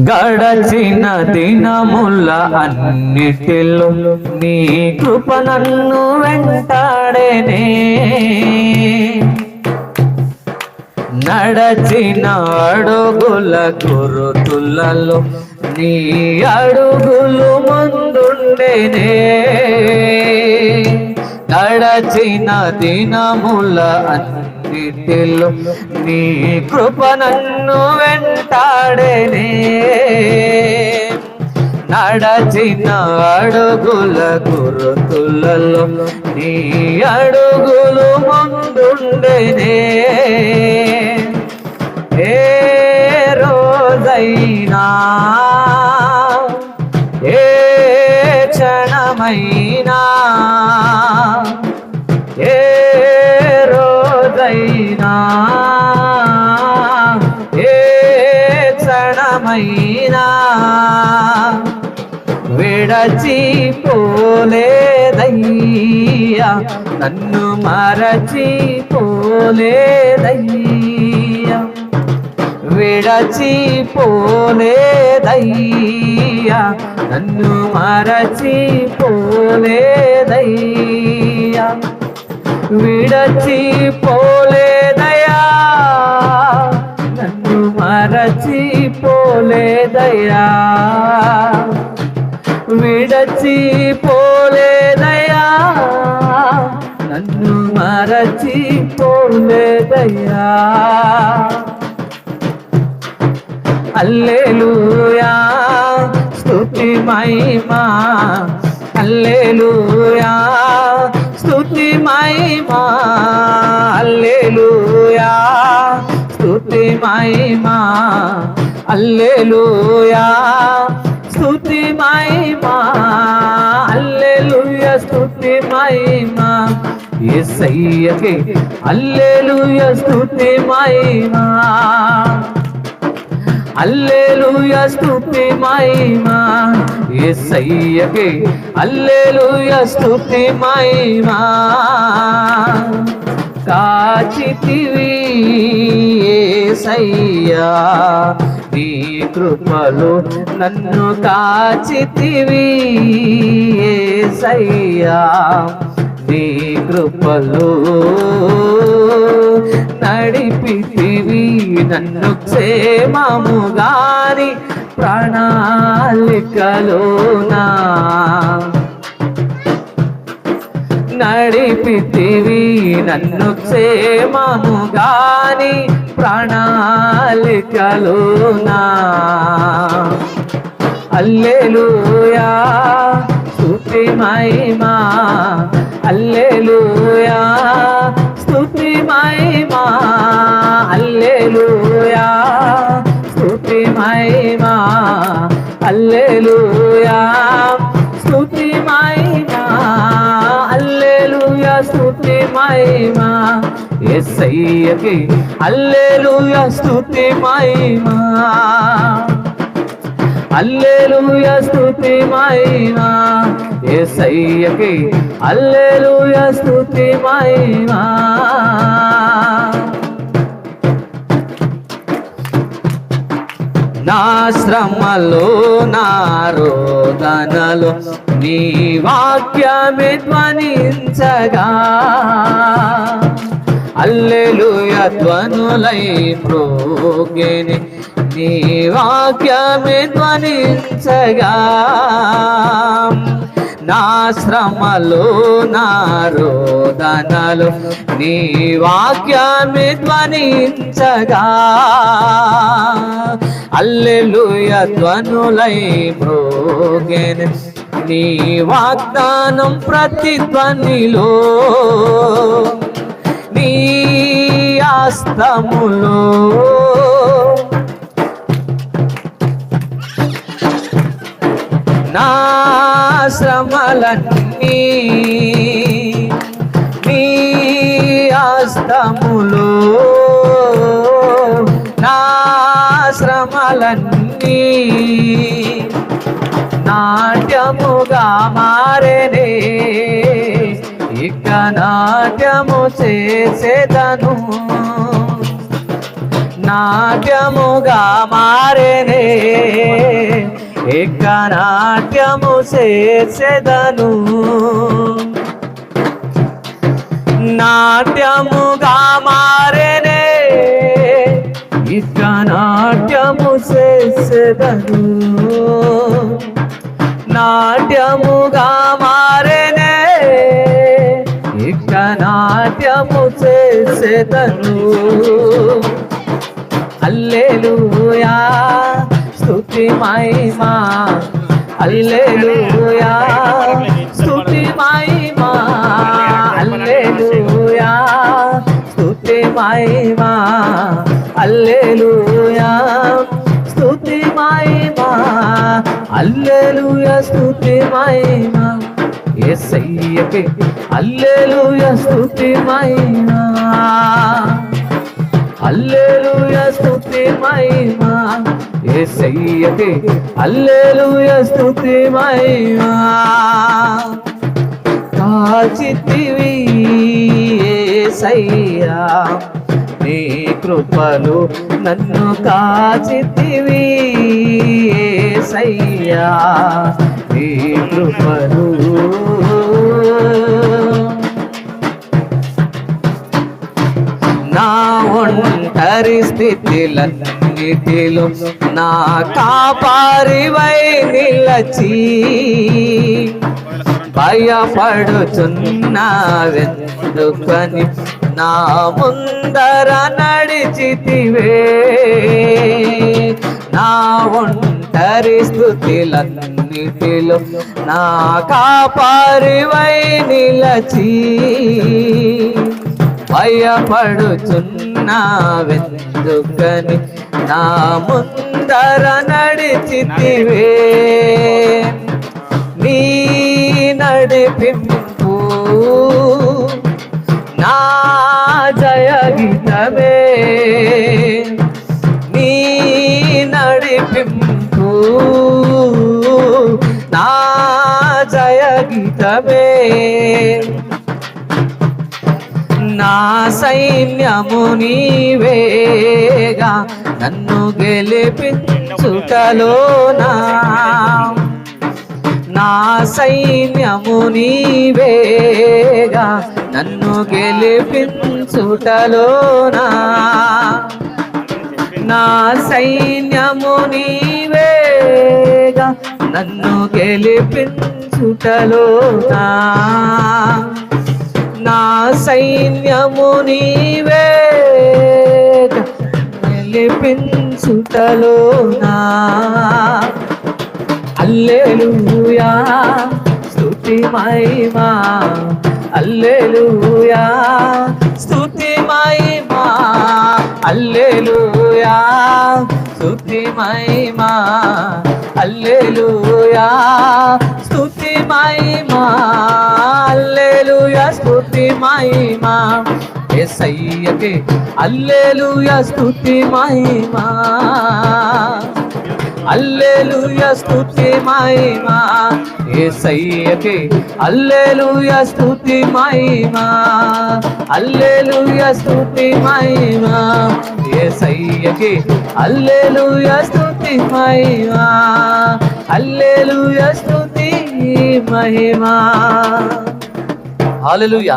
గడచిన దినముల అన్నిటిలో నీ కృప నన్ను వెంటాడేనే. నడచిన అడుగుల గురుతులలో నీ అడుగులు ముందుండేనే. గడచిన దినముల అన్ని అన్నిటిలో నీ కృప నన్ను వెంటాడేనే నడచిన అడుగుల గురుతులలో నీ అడుగులు ముందుండేనే ఏ రోజైనా ఏ క్షణమైనా విడచిపోలేదయ్యా నన్ను మరచిపోలేదయ్యా విడచిపోలేదయ్యా నన్ను మరచిపోలేదయ్యా విడచిపోలేదయా నన్ను మరచిపోలేదయా విడచిపోలేదయా నన్ను మరచిపోలేదయా అల్లెలూయా స్తుతి మహిమా. అల్లెలూయా స్తుతి మహిమా. అల్లెలూయా స్తుతి మహిమా. అల్లెలూయా స్థుతి మహిమా అల్లెలుయ స్థుతి మహిమా. యేసయ్యకే అల్లెలుయ స్థుతి మహిమా. అల్లెలుయ స్థుతి మహిమా. యేసయ్యకే అల్లెలుయ స్థుతి మహిమా. కాచితివి యేసయ్యా నీ కృపలు నన్ను కాచితివి సయ్యా నీ కృపలు నడిపితివి నన్ను క్షేమముగాని ప్రణాళికలోనా. నడిపితివి. నన్ను క్షేమముగాని ప్రణాళికలోనా? అల్లెలూయా స్తుతి మహిమా అల్లెలూయా స్తుతి మహిమా అల్లెలుయా స్తుతి మహిమా అల్లెలూయా మహిమా యేసయ్యకి అల్లెలూయా స్తుతి మహిమా. అల్లెలూయ స్తుతి మహిమా యేసయ్యకి అల్లెలూయ స్థుతి మహిమా. నా శ్రమలో నా రోదనలు నీ వాక్యమే ధ్వనించగా. అల్లెలుయ ధ్వనులై ప్రోగేని నీ వాక్యమే ధ్వనించగా. నా శ్రమలు నా రోదనలు నీ వాక్యమే ధ్వనించగా. అల్లెలుయ ధ్వనులై ప్రోగేని నీ వాగ్దానం ప్రతిధ్వనిలో నీ ఆస్తములో నా శ్రమలన్నీ నీ ఆస్తములో నా శ్రమలన్నీ నాట్యముగా మారేనే. ఇక నాట్యము చేసేదను. నాట్యముగా మారేనే. ఇక నాట్యము చేసేదను. నాట్యముగా మారేనే ఇక్కనాట్యము నాట్యము చేసేదను. నాట్యముగా మారేనే ఇక్కనాట్యము నాట్యము చేసేదను. అల్లెలుయా స్థుతి మహిమా అల్లెలుయా స్థుతి మహిమా అల్లెలుయా స్థుతి మహిమా అల్లెలుయా స్థుతి మహిమా అల్లెలుయా స్థుతి మహిమా యేసయ్యకే అల్లెలుయా స్థుతి మహిమా అల్లెలుయ స్తుతి మహిమా. యేసయ్యకే అల్లెలుయ స్తుతి మహిమా. కాచితివి యేసయ్యా నీ కృపలు నన్ను కాచితివి యేసయ్యా నీ కృపలు పరిస్థితులన్నిటిలో నా కాపారివై నిలచి భయపడుచున్నావెందుకని నా ముందర నడిచితివే? నా ఒంటరి స్థుతిలన్నిటిలో నా కాపారివై నిలచి భయపడుచున్నావెందుకని నా ముందర నడిచితివే? నీ నడిపింపు నా జయగితమే. నీ నడిపింపు నా జయగితమే. సైన్యము నీవేగా. నన్ను గెలిపించుటలోనా? నా సైన్యము నీవేగా. నన్ను గెలిపించుటలోనా? నా సైన్యము నీవేగా. నన్ను గెలిపించుటలోనా? నా సైన్యము నీవే. గెలిపించుటలోనా అల్లెలుయా. స్థుతి మహిమా. అల్లెలుయా. స్థుతి మహిమా. అల్లెలుయా. స్థుతి మహిమా. అల్లెలుయా. స్థుతి మహిమా. స్థుతి మహిమా యేసయ్యకే అల్లెలుయా స్థుతి మహిమా. అల్లెలుయ స్థుతి మహిమా యేసయ్యకే అల్లెలుయ స్థుతి మహిమా. అల్లెలుయ స్థుతి మహిమా యేసయ్యకే అల్లెలుయ స్థుతి మహిమా. అల్లెలుయ స్థుతి మహిమా. హల్లెలూయా